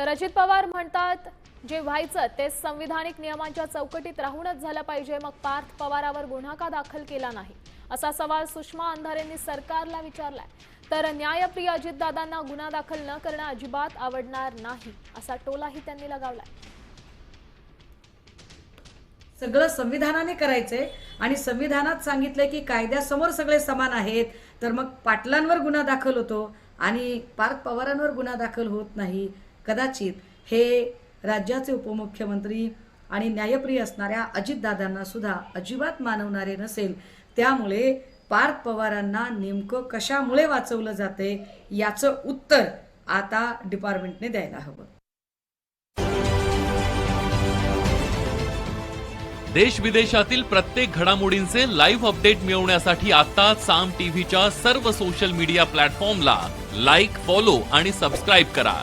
तर अजित पवार म्हणतात जे व्हायचं ते संविधानिक नियमांच्या चौकटीत राहूनच झालं पाहिजे. मग पार्थ पवारावर गुन्हा का दाखल केला नाही. असा सवाल सुषमा अंधारेंनी सरकारला विचारलाय. तर न्यायप्रिय अजितदादांना गुन्हा दाखल न करणं अजिबात आवडणार नाही असा टोलाही त्यांनी लगावलाय. सगळं संविधानाने करायचंय आणि संविधानात सांगितलंय की कायद्यासमोर सगळे समान आहेत. तर मग पाटलांवर गुन्हा दाखल होतो आणि पार्थ पवारांवर गुन्हा दाखल होत नाही. कदाचित हे राज्याचे उपमुख्यमंत्री आणि न्यायप्रिय असणाऱ्या अजितदादांना सुद्धा अजिबात मानवणारे नसेल. त्यामुळे पार्थ पवारांना नेमकं कशामुळे वाचवलं जाते याचं उत्तर आता डिपार्टमेंटने द्यायला हवं. देश विदेशातील प्रत्येक घडामोडींचे लाईव्ह अपडेट मिळवण्यासाठी आता साम टीव्हीच्या सर्व सोशल मीडिया प्लॅटफॉर्मला लाईक फॉलो आणि सबस्क्राईब करा.